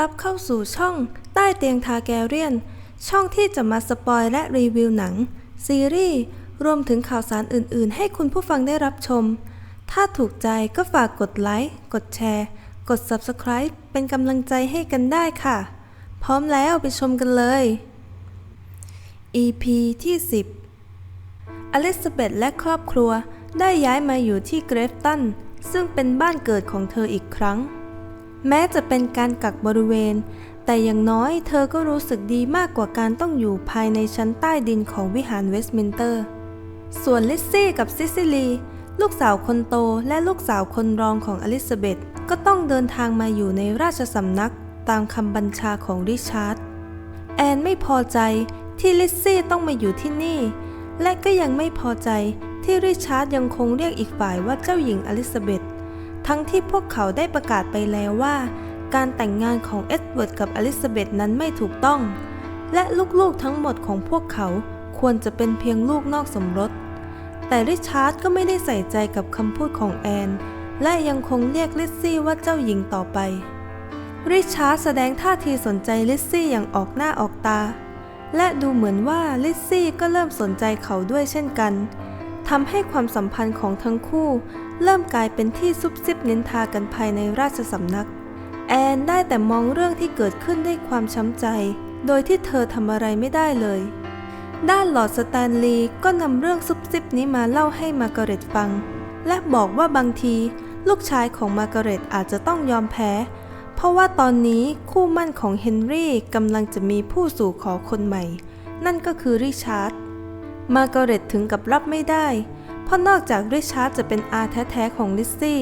รับเข้าสู่ช่องใต้เตียงทาแกเรียน ช่องที่จะมาสปอยและรีวิวหนัง ซีรีส์ รวมถึงข่าวสารอื่น ๆ ให้คุณผู้ฟังได้รับชม ถ้าถูกใจก็ฝากกดไลค์ กดแชร์ กด Subscribe เป็นกำลังใจให้กันได้ค่ะ พร้อมแล้วไปชมกันเลย EP ที่ 10 อลิซาเบธและครอบครัวได้ย้ายมาอยู่ที่เกรฟตันซึ่งเป็นบ้านเกิดของเธออีกครั้ง แม้จะเป็นการกักบริเวณ แต่อย่างน้อยเธอก็รู้สึกดีมากกว่าการต้องอยู่ภายในชั้นใต้ดินของวิหารเวสต์มินเตอร์ ส่วนลิซซี่กับซิซิลี ลูกสาวคนโตและลูกสาวคนรองของอลิซาเบธก็ต้องเดินทางมาอยู่ในราชสำนักตามคำบัญชาของริชาร์ด แอนไม่พอใจที่ลิซซี่ต้องมาอยู่ที่นี่ และก็ยังไม่พอใจที่ริชาร์ดยังคงเรียกอีกฝ่ายว่าเจ้าหญิงอลิซาเบธ ทั้งที่พวกเขาได้ประกาศไปแล้วว่า การแต่งงานของเอ็ดเวิร์ดกับอลิซาเบธนั้นไม่ถูกต้อง และลูกๆทั้งหมดของพวกเขาควรจะเป็นเพียงลูกนอกสมรส แต่ริชาร์ดก็ไม่ได้ใส่ใจกับคำพูดของแอน และยังคงเรียกลิซซี่ว่าเจ้าหญิงต่อไป ริชาร์ดแสดงท่าทีสนใจลิซซี่อย่างออกหน้าออกตา และดูเหมือนว่าลิซซี่ก็เริ่มสนใจเขาด้วยเช่นกัน ทำให้ความสัมพันธ์ของทั้งคู่ เริ่มกลายเป็นที่ซุบซิบนินทากันภายในราชสำนัก แอนได้แต่มองเรื่องที่เกิดขึ้นด้วยความช้ำใจ โดยที่เธอทำอะไรไม่ได้เลย ด้านหลอดสแตนลีย์ก็นำเรื่องซุบซิบนี้มาเล่าให้มาร์กาเร็ตฟัง และบอกว่าบางที ลูกชายของมาร์กาเร็ตอาจจะต้องยอมแพ้ เพราะว่าตอนนี้คู่มั่นของเฮนรี่กำลังจะมีผู้สู่ขอคนใหม่ นั่นก็คือริชาร์ด มาร์กาเร็ตถึงกับรับไม่ได้ เพราะนอกจากริชาร์ดจะเป็นอาแท้ๆของลิซซี่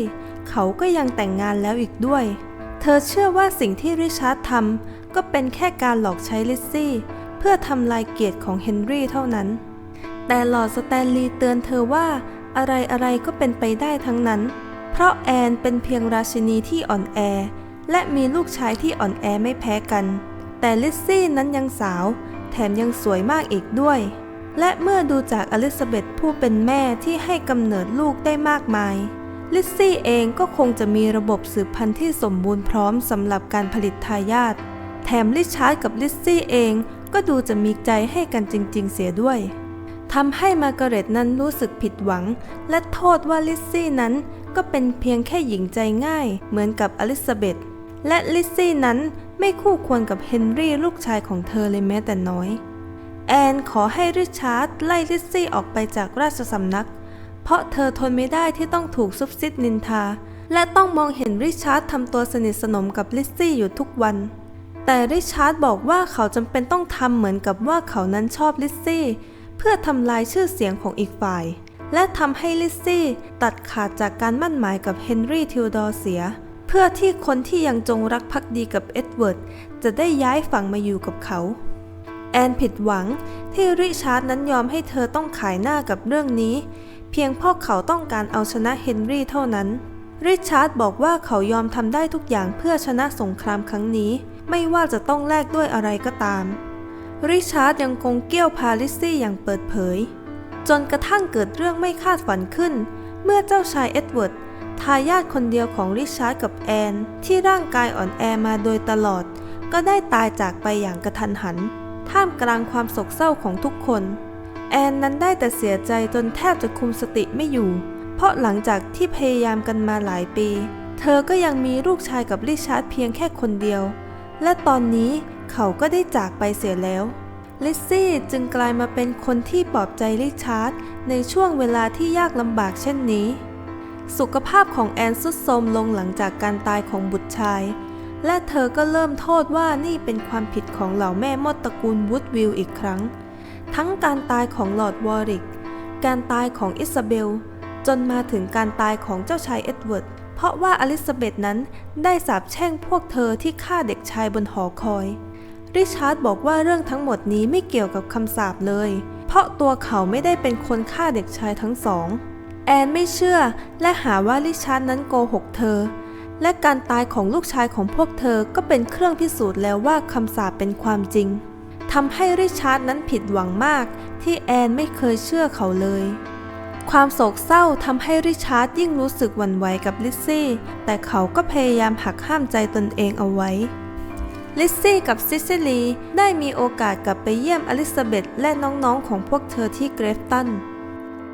เขาก็ยังแต่งงานแล้วอีกด้วย เธอเชื่อว่าสิ่งที่ริชาร์ดทำก็เป็นแค่การหลอกใช้ลิซซี่ เพื่อทำลายเกียรติของเฮนรี่เท่านั้น แต่หลอดสแตนลีย์เตือนเธอว่าอะไรอะไรๆก็เป็นไปได้ทั้งนั้น เพราะแอนเป็นเพียงราชินีที่อ่อนแอ และมีลูกชายที่อ่อนแอไม่แพ้กัน แต่ลิซซี่นั้นยังสาว แถมยังสวยมากอีกด้วย และเมื่อดูจากอลิซาเบธผู้เป็นแม่ที่ให้กำเนิดลูกได้มากมาย ลิซซี่เองก็คงจะมีระบบสืบพันธุ์ที่สมบูรณ์พร้อมสำหรับการผลิตทายาทแถมลิชาร์ดกับลิซซี่เองก็ดูจะมีใจให้กันจริง ๆ เสียด้วยทำให้มาร์กาเร็ตนั้นรู้สึกผิดหวัง และโทษว่าลิซซี่นั้นก็เป็นเพียงแค่หญิงใจง่าย เหมือนกับอลิซาเบธและลิซซี่นั้นไม่คู่ควรกับเฮนรี่ลูกชายของเธอเลยแม้แต่น้อย แอนขอให้ริชาร์ดไล่ลิซซี่ออกไปจากราชสำนัก เพราะเธอทนไม่ได้ที่ต้องถูกซุบซิบนินทา และต้องมองเห็นริชาร์ดทำตัวสนิทสนมกับลิซซี่อยู่ทุกวัน แต่ริชาร์ดบอกว่าเขาจำเป็นต้องทำเหมือนกับว่าเขานั้นชอบลิซซี่ เพื่อทำลายชื่อเสียงของอีกฝ่าย และทำให้ลิซซี่ตัดขาดจากการมั่นหมายกับเฮนรี่ทิวดอร์เสีย เพื่อที่คนที่ยังจงรักภักดีกับเอ็ดเวิร์ดจะได้ย้ายฝั่งมาอยู่กับเขา แอนผิดหวังที่ริชาร์ดนั้นยอมให้เธอต้องขายหน้ากับเรื่องนี้ เพียงเพราะเขาต้องการเอาชนะเฮนรี่เท่านั้น ริชาร์ดบอกว่าเขายอมทำได้ทุกอย่างเพื่อชนะสงครามครั้งนี้ ไม่ว่าจะต้องแลกด้วยอะไรก็ตาม ริชาร์ดยังคงเกี้ยวพาลิซซี่อย่างเปิดเผย จนกระทั่งเกิดเรื่องไม่คาดฝันขึ้น เมื่อเจ้าชายเอ็ดเวิร์ดทายาทคนเดียวของริชาร์ดกับแอน ที่ร่างกายอ่อนแอมาโดยตลอด ก็ได้ตายจากไปอย่างกระทันหัน ท่ามกลางความโศกเศร้าของทุกคน แอนนั้นได้แต่เสียใจจนแทบจะคุมสติไม่อยู่ เพราะหลังจากที่พยายามกันมาหลายปี เธอก็ยังมีลูกชายกับริชาร์ดเพียงแค่คนเดียว และตอนนี้เขาก็ได้จากไปเสียแล้วลิซซี่จึงกลายมาเป็นคนที่ปลอบใจริชาร์ดในช่วงเวลาที่ยากลำบากเช่นนี้ สุขภาพของแอนสุดโทรมลงหลังจากการตายของบุตรชาย และเธอก็เริ่มโทษว่านี่เป็นความผิดของเหล่าแม่มดตระกูลวูดวิลอีกครั้ง ทั้งการตายของลอร์ดวอริก การตายของอิซาเบล จนมาถึงการตายของเจ้าชายเอ็ดเวิร์ด เพราะว่าอลิซาเบธนั้นได้สาปแช่งพวกเธอที่ฆ่าเด็กชายบนหอคอย ริชาร์ดบอกว่าเรื่องทั้งหมดนี้ไม่เกี่ยวกับคำสาปเลย เพราะตัวเขาไม่ได้เป็นคนฆ่าเด็กชายทั้งสอง แอนไม่เชื่อและหาว่าริชาร์ดนั้นโกหกเธอ และการตายของลูกชายของพวกเธอก็เป็นเครื่องพิสูจน์แล้วว่าคำสาปเป็นความจริงทำให้ริชาร์ดนั้นผิดหวังมาก ที่แอนไม่เคยเชื่อเขาเลย ความโศกเศร้าทำให้ริชาร์ดยิ่งรู้สึกหวั่นไหวกับลิซซี่ แต่เขาก็พยายามหักห้ามใจตนเองเอาไว้ ลิซซี่กับซิซิลีได้มีโอกาสกลับไปเยี่ยมอลิซาเบธและน้องๆของพวกเธอที่เกรฟตัน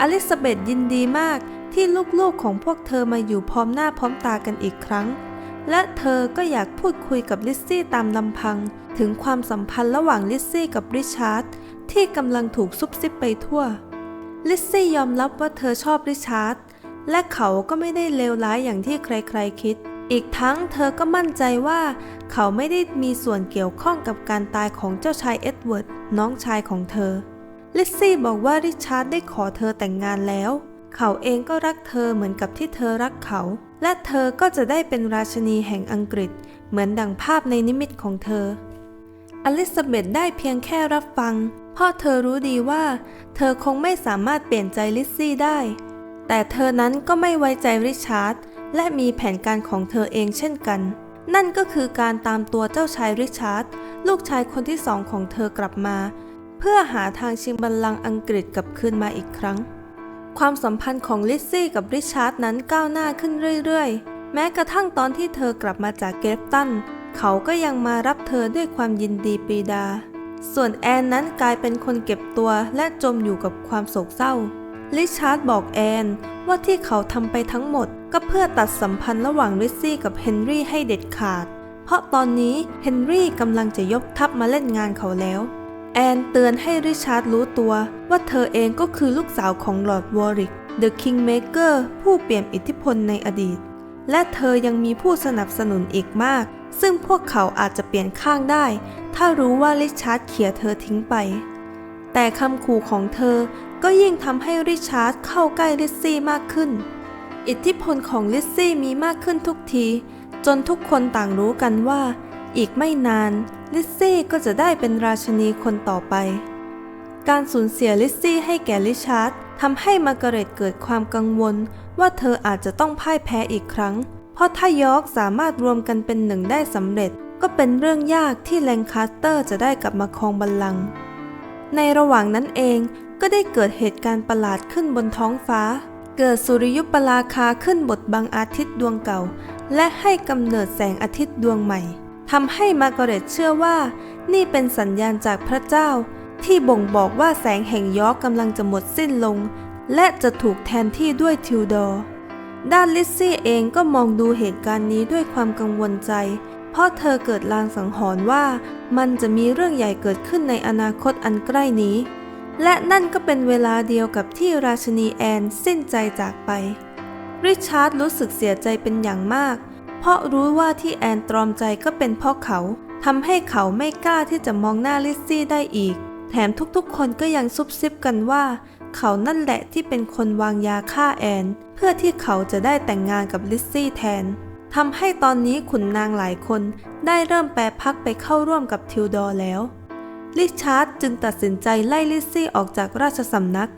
อลิซาเบธยินดีมาก ที่ลูกๆของพวกเธอมาอยู่พร้อมหน้าพร้อมตากันอีกครั้ง และเธอก็อยากพูดคุยกับลิซซี่ตามลำพัง ถึงความสัมพันธ์ระหว่างลิซซี่กับริชาร์ดที่กำลังถูกซุบซิบไปทั่ว ลิซซี่ยอมรับว่าเธอชอบริชาร์ดและเขาก็ไม่ได้เลวร้ายอย่างที่ใครๆคิด อีกทั้งเธอก็มั่นใจว่า เขาไม่ได้มีส่วนเกี่ยวข้องกับการตายของเจ้าชายเอ็ดเวิร์ดน้องชายของเธอ ลิซซี่บอกว่าริชาร์ดได้ขอเธอแต่งงานแล้ว เขาเองก็รักเธอเหมือนกับที่เธอรักเขา และเธอก็จะได้เป็นราชนีแห่งอังกฤษ เหมือนดังภาพในนิมิตของเธอ อลิซาเบธได้เพียงแค่รับฟังเพราะเธอรู้ดีว่า เธอคงไม่สามารถเปลี่ยนใจลิซซี่ได้ แต่เธอนั้นก็ไม่ไว้ใจริชาร์ดและมีแผนการของเธอเองเช่นกัน นั่นก็คือการตามตัวเจ้าชายริชาร์ดลูกชายคนที่สองของเธอกลับมา เพื่อหาทางชิงบัลลังก์อังกฤษกลับคืนมาอีกครั้ง ความสัมพันธ์ของลิซซี่กับริชาร์ดนั้นก้าวหน้าขึ้นเรื่อยๆ แม้กระทั่งตอนที่เธอกลับมาจากเกรฟตัน เขาก็ยังมารับเธอด้วยความยินดีปรีดา ส่วนแอนนั้นกลายเป็นคนเก็บตัวและจมอยู่กับความโศกเศร้า ริชาร์ดบอกแอนว่าที่เขาทำไปทั้งหมด ก็เพื่อตัดสัมพันธ์ระหว่างริซซี่กับเฮนรี่ให้เด็ดขาด เพราะตอนนี้เฮนรี่กำลังจะยกทัพมาเล่นงานเขาแล้ว แอนเตือนให้ริชาร์ดรู้ตัว ว่าเธอเองก็คือลูกสาวของลอร์ดวอริก The Kingmaker ผู้เปี่ยมอิทธิพลในอดีต และเธอยังมีผู้สนับสนุนอีกมาก ซึ่งพวกเขาอาจจะเปลี่ยนข้างได้ ถ้ารู้ว่าริชาร์ดเขี่ยเธอทิ้งไป แต่คำขู่ของเธอก็ยิ่งทำให้ริชาร์ดเข้าใกล้ลิซซี่มากขึ้น อิทธิพลของลิซซี่มีมากขึ้นทุกที จนทุกคนต่างรู้กันว่า อีกไม่นานลิซซี่ก็จะได้เป็นราชินีคนต่อไป การสูญเสียลิซซี่ให้แก่ริชาร์ดทำให้มาร์กาเร็ตเกิดความกังวล ว่าเธออาจจะต้องพ่ายแพ้อีกครั้ง เพราะถ้ายอร์กสามารถรวมกันเป็นหนึ่งได้สำเร็จ ก็เป็นเรื่องยากที่แลงคาสเตอร์จะได้กลับมาครองบัลลังก์ในระหว่างนั้นเองก็ได้เกิดเหตุการณ์ประหลาดขึ้นบนท้องฟ้า เกิดสุริยุปราคาขึ้นบทบังอาทิตย์ดวงเก่า และให้กำเนิดแสงอาทิตย์ดวงใหม่ ทำให้มาร์กาเร็ตเชื่อว่านี่เป็นสัญญาณจากพระเจ้า ที่บ่งบอกว่าแสงแห่งยอร์กกำลังจะหมดสิ้นลง และจะถูกแทนที่ด้วยทิวดอร์ด้านลิซซี่เองก็มองดูเหตุการณ์นี้ด้วยความกังวลใจ เพราะเธอเกิดลางสังหรณ์ว่ามันจะมีเรื่องใหญ่เกิดขึ้นในอนาคตอันใกล้นี้ และนั่นก็เป็นเวลาเดียวกับที่ราชนีแอนสิ้นใจจากไป ริชาร์ดรู้สึกเสียใจเป็นอย่างมากเพราะรู้ว่าที่แอนตรอมใจก็เป็นเพราะเขาทำให้เขาไม่กล้าที่จะมองหน้าลิซซี่ได้อีก แถมทุกๆ คนก็ยังซุบซิบกันว่า เขานั่นแหละที่เป็นคนวางยาฆ่าแอน เพื่อที่เขาจะได้แต่งงานกับลิซซี่แทนทำให้ตอนนี้ขุนนางหลายคนได้เริ่มแปรพักไปเข้าร่วมกับทิวดอร์แล้วริชาร์ดจึงตัดสินใจไล่ลิซซี่ออกจากราชสำนัก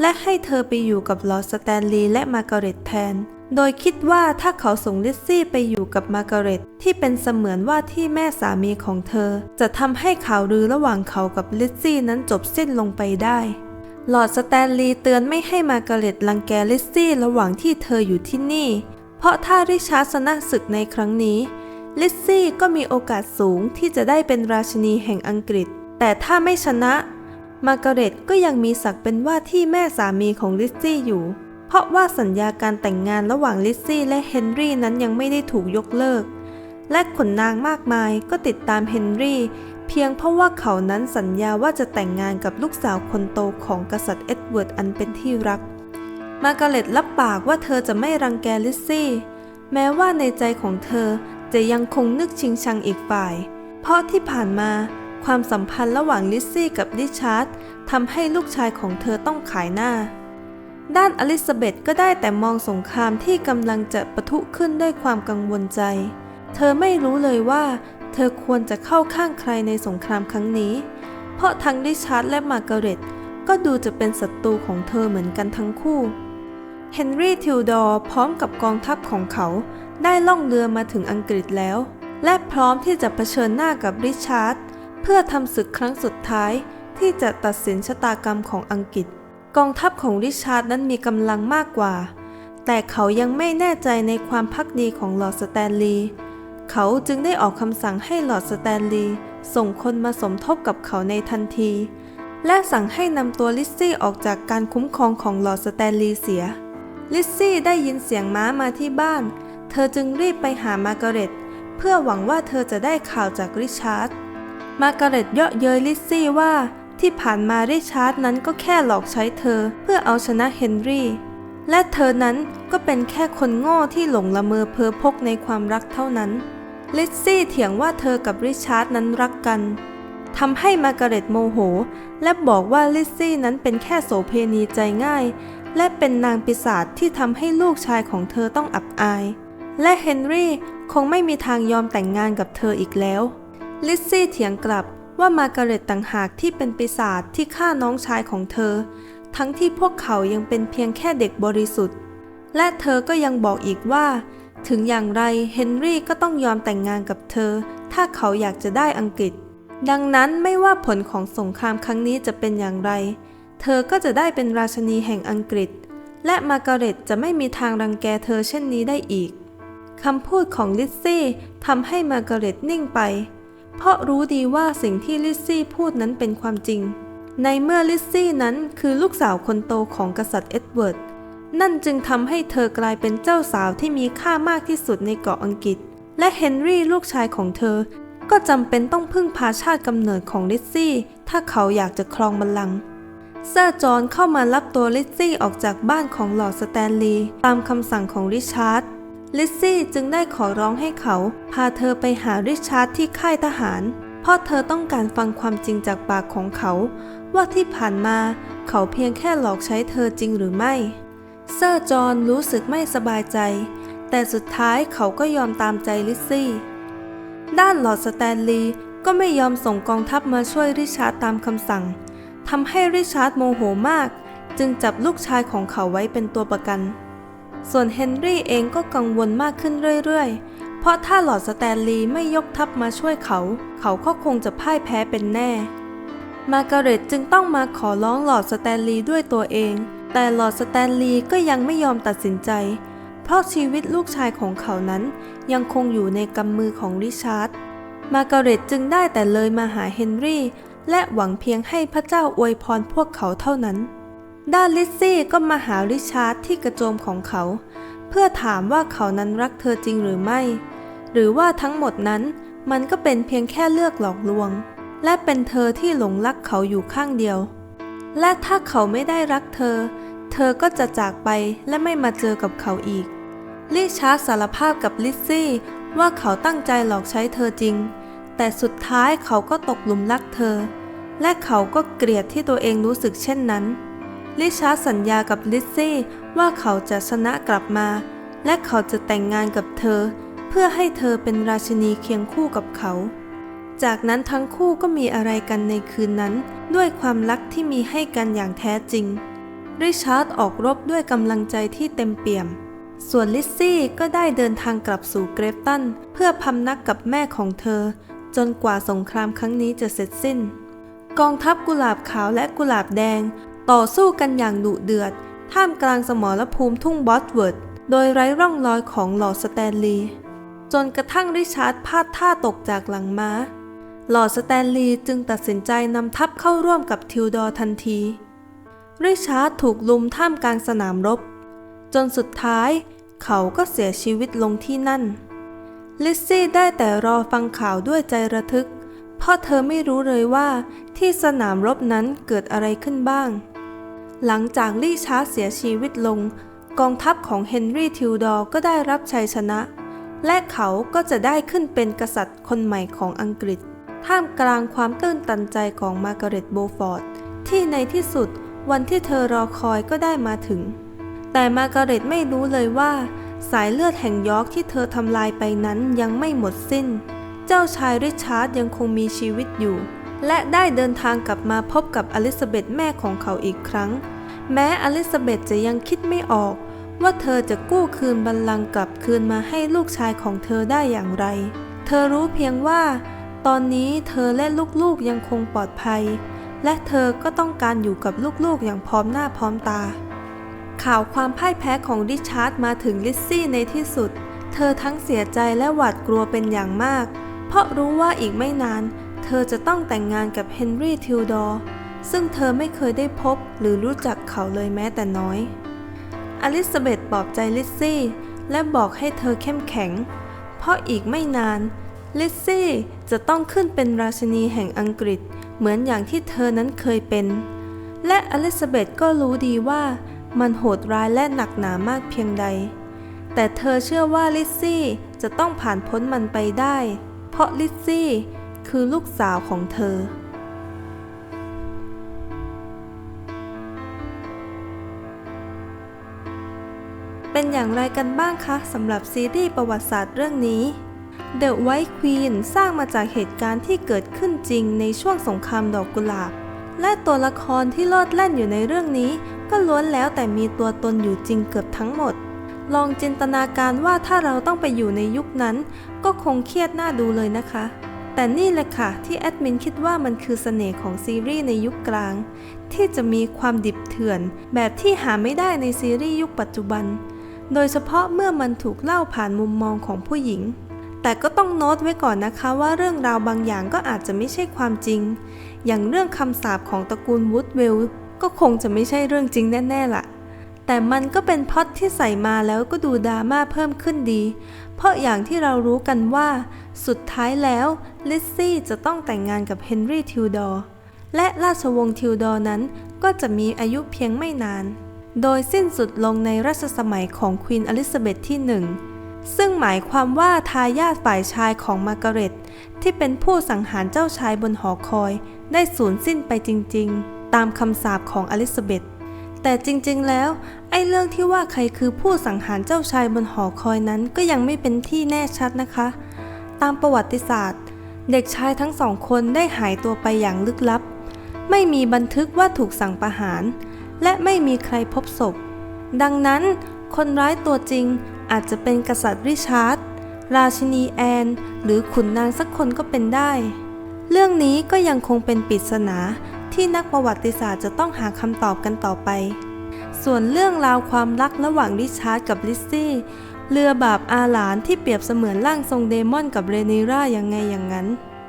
และให้เธอไปอยู่กับลอสแตนลีย์และมาร์กาเร็ตแทน โดยคิดว่าถ้าเขาส่งลิซซี่ไปอยู่กับมาร์กาเร็ตที่เป็นเสมือนว่าที่แม่สามีของเธอ จะทำให้ข่าวลือระหว่างเขากับลิซซี่นั้นจบสิ้นลงไปได้หลอดสแตนลีย์เตือนไม่ให้มาร์กาเร็ตรังแกลิซซี่ระหว่างที่เธออยู่ที่นี่ เพราะถ้าริชาร์ดชนะศึกในครั้งนี้ ลิซซี่ก็มีโอกาสสูงที่จะได้เป็นราชินีแห่งอังกฤษ แต่ถ้าไม่ชนะ มาร์กาเร็ตก็ยังมีศักดิ์เป็นว่าที่แม่สามีของลิซซี่อยู่ เพราะว่าสัญญาการแต่งงานระหว่างลิซซี่และเฮนรี่นั้นยังไม่ได้ถูกยกเลิก และขนนางมากมายก็ติดตามเฮนรี่เพียงเพราะว่าเขานั้นสัญญาว่าจะแต่งงานกับลูกสาวคนโตของกษัตริย์เอ็ดเวิร์ดอันเป็นที่รัก มาร์กาเร็ตรับปากว่าเธอจะไม่รังแกลิซซี่ แม้ว่าในใจของเธอจะยังคงนึกชิงชังอีกฝ่าย เพราะที่ผ่านมาความสัมพันธ์ระหว่างลิซซี่กับริชาร์ดทำให้ลูกชายของเธอต้องขายหน้า ด้านอลิซาเบธก็ได้แต่มองสงครามที่กำลังจะปะทุขึ้นด้วยความกังวลใจ เธอไม่รู้เลยว่า เธอควรจะเข้าข้างใครในสงครามครั้งนี้ เพราะทั้งริชาร์ดและมาร์กาเร็ตก็ดูจะเป็นศัตรูของเธอเหมือนกันทั้งคู่ เฮนรี่ทิวดอร์พร้อมกับกองทัพของเขาได้ล่องเรือมาถึงอังกฤษแล้ว และพร้อมที่จะเผชิญหน้ากับริชาร์ดเพื่อทำศึกครั้งสุดท้ายที่จะตัดสินชะตากรรมของอังกฤษ กองทัพของริชาร์ดนั้นมีกำลังมากกว่า แต่เขายังไม่แน่ใจในความพักดีของลอร์ดสแตนลีย์เขาจึงได้ออกคำสั่งให้หลอร์ดสแตนลีย์ส่งคนมาสมทบกับเขาในทันที และสั่งให้นำตัวลิซซี่ออกจากการคุ้มครองของหลอร์ดสแตนลีย์เสีย ลิซซี่ได้ยินเสียงม้ามาที่บ้าน เธอจึงรีบไปหามาร์กาเร็ตเพื่อหวังว่าเธอจะได้ข่าวจากริชาร์ด มาร์กาเร็ตเยาะเย้ยลิซซี่ว่า ที่ผ่านมาริชาร์ดนั้นก็แค่หลอกใช้เธอเพื่อเอาชนะเฮนรี่ และเธอนั้นก็เป็นแค่คนโง่ที่หลงละเมอเพ้อพกในความรักเท่านั้น ลิซซี่เถียงว่าเธอกับริชาร์ดนั้นรักกันทำให้มาร์กาเร็ตโมโห และบอกว่าลิซซี่นั้นเป็นแค่โสเพณีใจง่าย และเป็นนางปีศาจที่ทำให้ลูกชายของเธอต้องอับอาย และเฮนรี่คงไม่มีทางยอมแต่งงานกับเธออีกแล้ว ลิซซี่เถียงกลับ ว่ามากาเร็ตต่างหากที่เป็นปีศาจที่ฆ่าน้องชายของเธอ ทั้งที่พวกเขายังเป็นเพียงแค่เด็กบริสุทธิ์ และเธอก็ยังบอกอีกว่า ถึงอย่างไรเฮนรี่ก็ต้องยอมแต่งงานกับเธอ ถ้าเขาอยากจะได้อังกฤษ ดังนั้นไม่ว่าผลของสงครามครั้งนี้จะเป็นอย่างไร เธอก็จะได้เป็นราชนีแห่งอังกฤษ และมากาเร็ตจะไม่มีทางรังแกเธอเช่นนี้ได้อีกคำพูดของลิซซี่ทำให้มากาเร็ตนิ่งไป เพราะรู้ดีว่าสิ่งที่ลิซซี่พูดนั้นเป็นความจริง ในเมื่อลิซซี่นั้นคือลูกสาวคนโตของกษัตริย์เอ็ดเวิร์ด นั่นจึงทำให้เธอกลายเป็นเจ้าสาวที่มีค่ามากที่สุดในเกาะอังกฤษ และเฮนรี่ลูกชายของเธอ ก็จำเป็นต้องพึ่งพาชาติกำเนิดของลิซซี่ ถ้าเขาอยากจะครองบัลลังก์เซอร์จอห์นเข้ามารับตัวลิซซี่ออกจากบ้านของลอร์ดสแตนลีย์ตามคำสั่งของริชาร์ด ลิซซี่จึงได้ขอร้องให้เขา พาเธอไปหาริชาร์ดที่ค่ายทหาร เพราะเธอต้องการฟังความจริงจากปากของเขา ว่าที่ผ่านมาเขาเพียงแค่หลอกใช้เธอจริงหรือไม่ เซอร์จอห์นรู้สึกไม่สบายใจ แต่สุดท้ายเขาก็ยอมตามใจลิซซี่ ด้านหลอดสแตนลีย์ก็ไม่ยอมส่งกองทัพมาช่วยริชาร์ดตามคำสั่งทำให้ริชาร์ดโมโหมาก จึงจับลูกชายของเขาไว้เป็นตัวประกัน ส่วนเฮนรี่เองก็กังวลมากขึ้นเรื่อยๆ เพราะถ้าหลอดสแตนลีย์ไม่ยกทัพมาช่วยเขา เขาก็คงจะพ่ายแพ้เป็นแน่ มาร์กาเร็ตจึงต้องมาขอร้องหลอดสแตนลีย์ด้วยตัวเอง แต่หลอดสแตนลีย์ก็ยังไม่ยอมตัดสินใจ เพราะชีวิตลูกชายของเขานั้น ยังคงอยู่ในกำมือของริชาร์ด มาร์กาเร็ตจึงได้แต่เลยมาหาเฮนรี่ และหวังเพียงให้พระเจ้าอวยพรพวกเขาเท่านั้น ด้านลิซซี่ก็มาหาริชาร์ดที่กระโจมของเขา เพื่อถามว่าเขานั้นรักเธอจริงหรือไม่ หรือว่าทั้งหมดนั้นมันก็เป็นเพียงแค่เลือกหลอกลวง และเป็นเธอที่หลงรักเขาอยู่ข้างเดียว และถ้าเขาไม่ได้รักเธอ เธอก็จะจากไปและไม่มาเจอกับเขาอีกลิชาร์ดสารภาพกับลิซซี่ว่าเขาตั้งใจหลอกใช้เธอจริง แต่สุดท้ายเขาก็ตกหลุมรักเธอ และเขาก็เกลียดที่ตัวเองรู้สึกเช่นนั้น ลิชาร์ดสัญญากับลิซซี่ว่าเขาจะชนะกลับมา และเขาจะแต่งงานกับเธอ เพื่อให้เธอเป็นราชินีเคียงคู่กับเขา จากนั้นทั้งคู่ก็มีอะไรกันในคืนนั้น ด้วยความรักที่มีให้กันอย่างแท้จริง ริชาร์ดออกรบด้วยกำลังใจที่เต็มเปี่ยม ส่วนลิซซี่ก็ได้เดินทางกลับสู่เกรฟตัน เพื่อพำนักกับแม่ของเธอ จนกว่าสงครามครั้งนี้จะเสร็จสิ้นกองทัพกุหลาบขาวและกุหลาบแดง ต่อสู้กันอย่างดุเดือด ท่ามกลางสมรภูมิทุ่งบอสเวิร์ด โดยไร้ร่องรอยของหลอดสแตนลีย์จนกระทั่งริชาร์ดพลาดท่าตกจากหลังม้า หลอดสแตนลีย์จึงตัดสินใจนำทัพเข้าร่วมกับทิวดอร์ทันที ริชาร์ดถูกลุมท่ามกลางสนามรบ จนสุดท้ายเขาก็เสียชีวิตลงที่นั่น ลิซซี่ได้แต่รอฟังข่าวด้วยใจระทึก เพราะเธอไม่รู้เลยว่าที่สนามรบนั้นเกิดอะไรขึ้นบ้าง หลังจากลี่ชาร์ดเสียชีวิตลง กองทัพของเฮนรี่ทิวดอร์ก็ได้รับชัยชนะ และเขาก็จะได้ขึ้นเป็นกษัตริย์คนใหม่ของอังกฤษ ท่ามกลางความตื้นตันใจของมาร์กาเร็ตโบฟอร์ดที่ในที่สุดวันที่เธอรอคอยก็ได้มาถึง แต่มาร์กาเร็ตไม่รู้เลยว่า สายเลือดแห่งยอร์กที่เธอทำลายไปนั้นยังไม่หมดสิ้น เจ้าชายริชาร์ดยังคงมีชีวิตอยู่ และได้เดินทางกลับมาพบกับอลิซาเบธแม่ของเขาอีกครั้ง แม้อลิซาเบธจะยังคิดไม่ออก ว่าเธอจะกู้คืนบัลลังก์กลับคืนมาให้ลูกชายของเธอได้อย่างไร เธอรู้เพียงว่า ตอนนี้เธอและลูกๆยังคงปลอดภัย และเธอก็ต้องการอยู่กับลูกๆอย่างพร้อมหน้าพร้อมตา ข่าวความพ่ายแพ้ของริชาร์ดมาถึงลิซซี่ในที่สุดเเธอทั้งเสียใจและหวาดกลัวเป็นอย่างมาก เพราะรู้ว่าอีกไม่นาน เธอจะต้องแต่งงานกับเฮนรี่ทิวดอร์ ซึ่งเธอไม่เคยได้พบหรือรู้จักเขาเลยแม้แต่น้อย อลิซาเบธปลอบใจลิซซี่ และบอกให้เธอเข้มแข็ง เพราะอีกไม่นาน ลิซซี่จะต้องขึ้นเป็นราชินีแห่งอังกฤษ เหมือนอย่างที่เธอนั้นเคยเป็น และอลิซาเบธก็รู้ดีว่ามันโหดร้ายและหนักหนามากเพียงใด แต่เธอเชื่อว่าลิซซี่จะต้องผ่านพ้นมันไปได้ เพราะลิซซี่คือลูกสาวของเธอ เป็นอย่างไรกันบ้างคะสำหรับซีรีส์ประวัติศาสตร์เรื่องนี้ The White Queen สร้างมาจากเหตุการณ์ที่เกิดขึ้นจริงในช่วงสงครามดอกกุหลาบ และตัวละครที่โลดแล่นอยู่ในเรื่องนี้ ก็ล้วนแล้วแต่มีตัวตนอยู่จริงเกือบทั้งหมด ลองจินตนาการว่าถ้าเราต้องไปอยู่ในยุคนั้น ก็คงเครียดน่าดูเลยนะคะแต่นี่แหละค่ะ ที่แอดมินคิดว่ามันคือเสน่ห์ของซีรีส์ในยุคกลาง ที่จะมีความดิบเถื่อน แบบที่หาไม่ได้ในซีรีส์ยุคปัจจุบัน โดยเฉพาะเมื่อมันถูกเล่าผ่านมุมมองของผู้หญิง แต่ก็ต้องโน้ตไว้ก่อนนะคะว่าเรื่องราวบางอย่างก็อาจจะไม่ใช่ความจริง อย่างเรื่องคำสาปของตระกูลวูดเวลก็คงจะไม่ใช่เรื่องจริงแน่ๆล่ะ แต่มันก็เป็นพล็อตที่ใส่มาแล้วก็ดูดราม่าเพิ่มขึ้นดี เพราะอย่างที่เรารู้กันว่า สุดท้ายแล้วลิซซี่จะต้องแต่งงานกับเฮนรี่ทิวดอร์และราชวงศ์ทิวดอร์นั้นก็จะมีอายุเพียงไม่นาน โดยสิ้นสุดลงในรัชสมัยของควีนอลิซาเบธที่หนึ่งซึ่งหมายความว่าทายาทฝ่ายชายของมาร์กาเร็ตที่เป็นผู้สังหารเจ้าชายบนหอคอย ได้สูญสิ้นไปจริงๆ ตามคำสาปของอลิซาเบธแต่จริงๆแล้ว ไอ้เรื่องที่ว่าใครคือผู้สังหารเจ้าชายบนหอคอยนั้นก็ยังไม่เป็นที่แน่ชัดนะคะ ตามประวัติศาสตร์ เด็กชายทั้งสองคนได้หายตัวไปอย่างลึกลับ ไม่มีบันทึกว่าถูกสั่งประหาร และไม่มีใครพบศพ ดังนั้นคนร้ายตัวจริงอาจจะเป็นกษัตริย์ริชาร์ด ราชินีแอน หรือขุนนางสักคนก็เป็นได้ เรื่องนี้ก็ยังคงเป็นปริศนาที่นักประวัติศาสตร์จะต้องหาคำตอบกันต่อไป ส่วนเรื่องราวความรักระหว่างริชาร์ดกับลิซซี่ เรือบาปอาหลานที่เปรียบเสมือนร่างทรงเดมอนกับเรเนร่ายังไงอย่างนั้น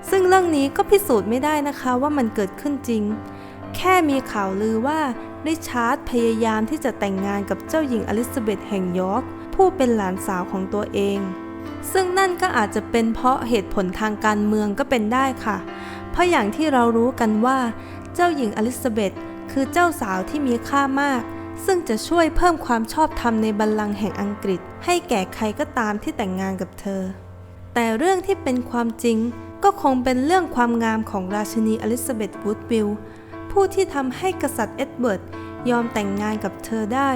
ซึ่งเรื่องนี้ก็พิสูจน์ไม่ได้นะคะว่ามันเกิดขึ้นจริง แค่มีข่าวลือว่า ริชาร์ดพยายามที่จะแต่งงานกับเจ้าหญิงอลิซาเบธแห่งยอร์กผู้เป็นหลานสาวของตัวเอง ซึ่งนั่นก็อาจจะเป็นเพราะเหตุผลทางการเมืองก็เป็นได้ค่ะ เพราะอย่างที่เรารู้กันว่า เจ้าหญิงอลิซาเบธคือเจ้าสาวที่มีค่ามาก ซึ่งจะช่วยเพิ่มความชอบธรรมในบัลลังก์แห่งอังกฤษ ให้แก่ใครก็ตามที่แต่งงานกับเธอ แต่เรื่องที่เป็นความจริงก็คงเป็นเรื่องความงามของราชินีอลิซาเบธวูดวิล ผู้ที่ทำให้กษัตริย์เอ็ดเวิร์ดยอมแต่งงานกับเธอได้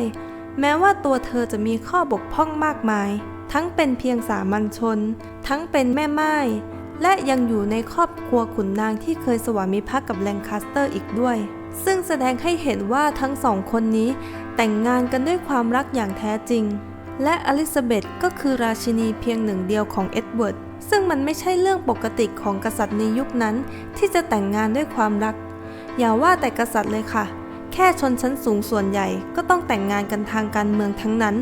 แม้ว่าตัวเธอจะมีข้อบกพร่องมากมาย ทั้งเป็นเพียงสามัญชน ทั้งเป็นแม่ไม้และยังอยู่ในครอบครัวขุนนางที่เคยสวามิภักดิ์กับแลงคาสเตอร์อีกด้วย ซึ่งแสดงให้เห็นว่าทั้งสองคนนี้ แต่งงานกันด้วยความรักอย่างแท้จริง และอลิซาเบธก็คือราชินีเพียงหนึ่งเดียวของเอ็ดเวิร์ดซึ่งมันไม่ใช่เรื่องปกติของกษัตริย์ในยุคนั้น ที่จะแต่งงานด้วยความรัก อย่าว่าแต่กษัตริย์เลยค่ะ แค่ชนชั้นสูงส่วนใหญ่ก็ต้องแต่งงานกันทางการเมืองทั้งนั้น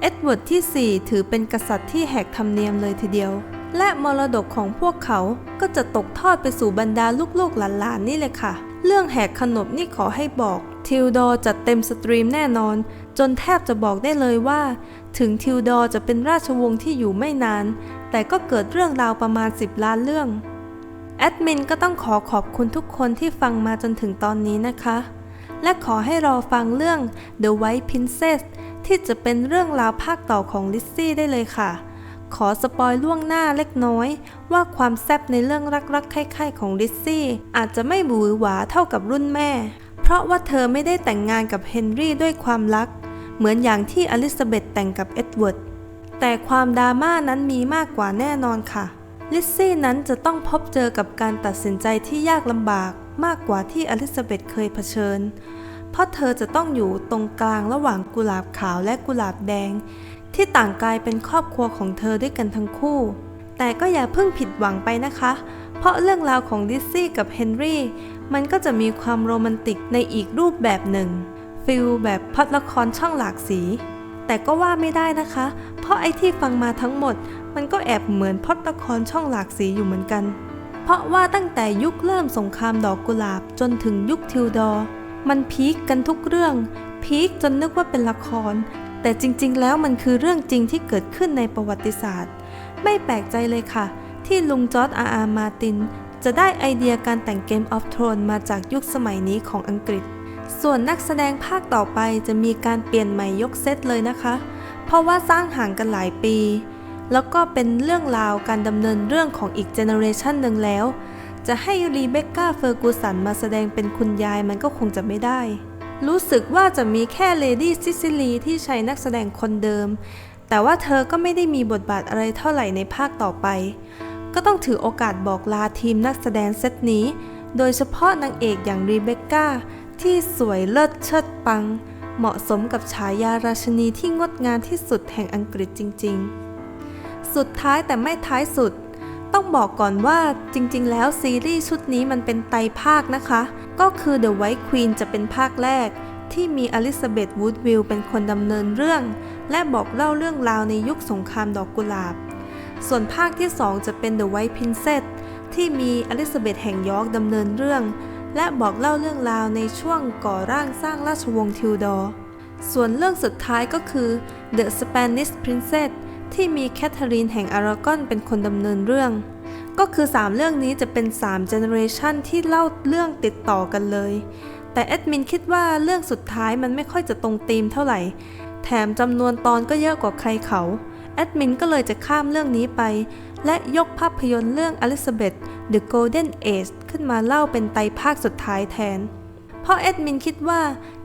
เอ็ดเวิร์ดที่ 4 ถือเป็นกษัตริย์ที่แหกธรรมเนียมเลยทีเดียว และมรดกของพวกเขาก็จะตกทอดไปสู่บรรดาลูกๆหลานๆนี่เลยค่ะ เรื่องแหกขนบนี่ขอให้บอก ทิวดอจัดเต็มสตรีมแน่นอน จนแทบจะบอกได้เลยว่า ถึงทิวดอจะเป็นราชวงศ์ที่อยู่ไม่นาน แต่ก็เกิดเรื่องราวประมาณ 10 ล้านเรื่อง แอดมินก็ต้องขอขอบคุณทุกคนที่ฟังมาจนถึงตอนนี้นะคะ และขอให้รอฟังเรื่อง The White Princess ที่จะเป็นเรื่องราวภาคต่อของลิซซี่ได้เลยค่ะ ขอสปอยล่วงหน้าเล็กน้อย ว่าความแซ่บในเรื่องรักๆใคร่ๆของลิซซี่ อาจจะไม่บูหวาเท่ากับรุ่นแม่ เพราะว่าเธอไม่ได้แต่งงานกับเฮนรี่ด้วยความรัก เหมือนอย่างที่อลิซาเบธแต่งกับเอ็ดเวิร์ดแต่ความดราม่านั้นมีมากกว่าแน่นอนค่ะ ลิซซี่นั้นจะต้องพบเจอกับการตัดสินใจที่ยากลำบากมากกว่าที่อลิซาเบธเคยเผชิญ เพราะเธอจะต้องอยู่ตรงกลางระหว่างกุหลาบขาวและกุหลาบแดง ที่ต่างกลายเป็นครอบครัวของเธอด้วยกันทั้งคู่ แต่ก็อย่าเพิ่งผิดหวังไปนะคะ เพราะเรื่องราวของดิซซี่กับเฮนรี่มันก็จะมีความโรแมนติกในอีกรูปแบบหนึ่งฟิลแบบพล็อดละครช่องหลากสีแแต่ก็ว่าไม่ได้นะคะ เพราะไอ้ที่ฟังมาทั้งหมด มันก็แอบเหมือนพอดละครช่องหลากสีอยู่เหมือนกัน เพราะว่าตั้งแต่ยุคเริ่มสงครามดอกกุหลาบจนถึงยุคทิวดอร์มันพีคกันทุกเรื่อง พีคจนนึกว่าเป็นละคร แต่จริงๆ แล้วมันคือเรื่องจริงที่เกิดขึ้นในประวัติศาสตร์ ไม่แปลกใจเลยค่ะ ที่ลุงจอร์ดอาร์อามาติน จะได้ไอเดียการแต่งเกมออฟทรอนมาจากยุคสมัยนี้ของอังกฤษ ส่วนนักแสดงภาคต่อไปจะมีการเปลี่ยนใหม่ยกเซตเลยนะคะ เพราะว่าสร้างห่างกันหลายปี แล้วก็เป็นเรื่องราวการดำเนินเรื่องของอีกเจเนอเรชันหนึ่งแล้ว จะให้รีเบคก้าเฟอร์กูสันมาแสดงเป็นคุณยายมันก็คงจะไม่ได้ รู้สึกว่าจะมีแค่เลดี้ซิซิลีที่ใช้นักแสดงคนเดิม แต่ว่าเธอก็ไม่ได้มีบทบาทอะไรเท่าไหร่ในภาคต่อไป ก็ต้องถือโอกาสบอกลาทีมนักแสดงเซตนี้ โดยเฉพาะนางเอกอย่างรีเบคก้าที่สวยเลิศเชิดปัง เหมาะสมกับฉายาราชนีที่งดงามที่สุดแห่งอังกฤษจริง ๆ สุดท้ายแต่ไม่ท้ายสุด ต้องบอกก่อนว่าจริงๆ แล้วซีรีส์ชุดนี้มันเป็นไตรภาคนะคะ ก็คือ The White Queen จะเป็นภาคแรก ที่มีอลิซาเบธวูดวิลเป็นคนดำเนินเรื่อง และบอกเล่าเรื่องราวในยุคสงครามดอกกุหลาบ ส่วนภาคที่ 2 จะเป็น The White Princess ที่มีอลิซาเบธแห่งยอร์กดำเนินเรื่อง และบอกเล่าเรื่องราวในช่วงก่อร่างสร้างราชวงศ์ทิวดอร์ส่วนเรื่องสุดท้ายก็คือ The Spanish Princess ที่มีแคทเธอรีนแห่งอารากอนเป็นคนดำเนินเรื่อง ก็คือ 3 เรื่องนี้จะเป็น3เจเนอเรชันที่เล่าเรื่องติดต่อกันเลย แต่แอดมินคิดว่าเรื่องสุดท้ายมันไม่ค่อยจะตรงธีมเท่าไหร่ แถมจำนวนตอนก็เยอะกว่าใครเขาแอดมินก็เลยจะข้ามเรื่องนี้ไป และยกภาพยนตร์เรื่อง Elizabeth The Golden Age ขึ้นมาเล่าเป็นไตภาคสุดท้ายแทน เพราะแอดมินคิดว่า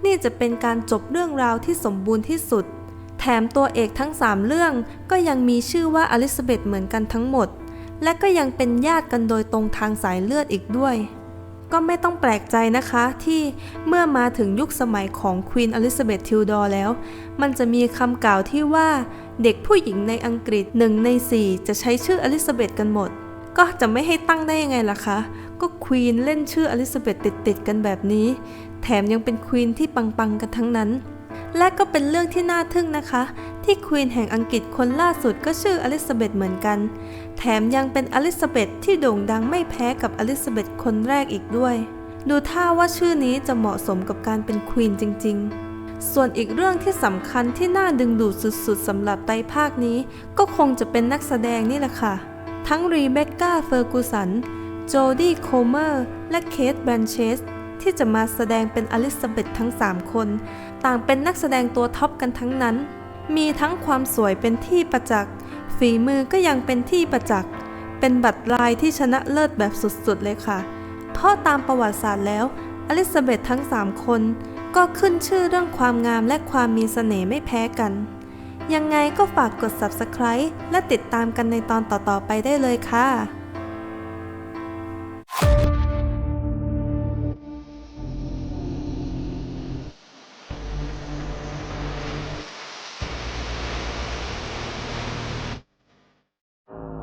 นี่จะเป็นการจบเรื่องราวที่สมบูรณ์ที่สุด แถมตัวเอกทั้ง 3 เรื่องก็ยังมีชื่อว่าอลิซาเบธเหมือนกันทั้งหมด และก็ยังเป็นญาติกันโดยตรงทางสายเลือดอีกด้วย ก็ไม่ต้องแปลกใจนะคะที่เมื่อมาถึงยุคสมัยของควีนอลิซาเบธทิวดอร์แล้ว มันจะมีคำกล่าวที่ว่าเด็กผู้หญิงในอังกฤษหนึ่งในสี่จะใช้ชื่ออลิซาเบธกันหมด ก็จะไม่ให้ตั้งได้ยังไงล่ะคะ ก็ควีนเล่นชื่ออลิซาเบธติดๆกันแบบนี้ แถมยังเป็นควีนที่ปังๆกันทั้งนั้น และก็เป็นเรื่องที่น่าทึ่งนะคะ ที่ควีนแห่งอังกฤษคนล่าสุดก็ชื่ออลิซาเบธเหมือนกัน แถมยังเป็นอลิซาเบธที่โด่งดังไม่แพ้กับอลิซาเบธคนแรกอีกด้วย ดูท่าว่าชื่อนี้จะเหมาะสมกับการเป็นควีนจริง ๆส่วนอีกเรื่องที่สำคัญที่น่าดึงดูดสุดๆสำหรับไตรภาคนี้ ก็คงจะเป็นนักแสดงนี่แหละค่ะ ทั้งรีเบคก้าเฟอร์กูสัน โจดี้โคเมอร์ และเคทแบรนเชส ที่จะมาแสดงเป็นอลิซาเบธทั้ง 3 คน ต่างเป็นนักแสดงตัวท็อปกันทั้งนั้น มีทั้งความสวยเป็นที่ประจักษ์ ฝีมือก็ยังเป็นที่ประจักษ์ เป็นบัตรลายที่ชนะเลิศแบบสุดๆเลยค่ะ เพราะตามประวัติศาสตร์แล้ว อลิซาเบธทั้ง 3 คน ก็ขึ้นชื่อเรื่องความงามและความมีเสน่ห์ไม่แพ้กัน ยังไงก็ฝากกด subscribe และติดตามกันในตอนต่อๆไปได้เลยค่ะ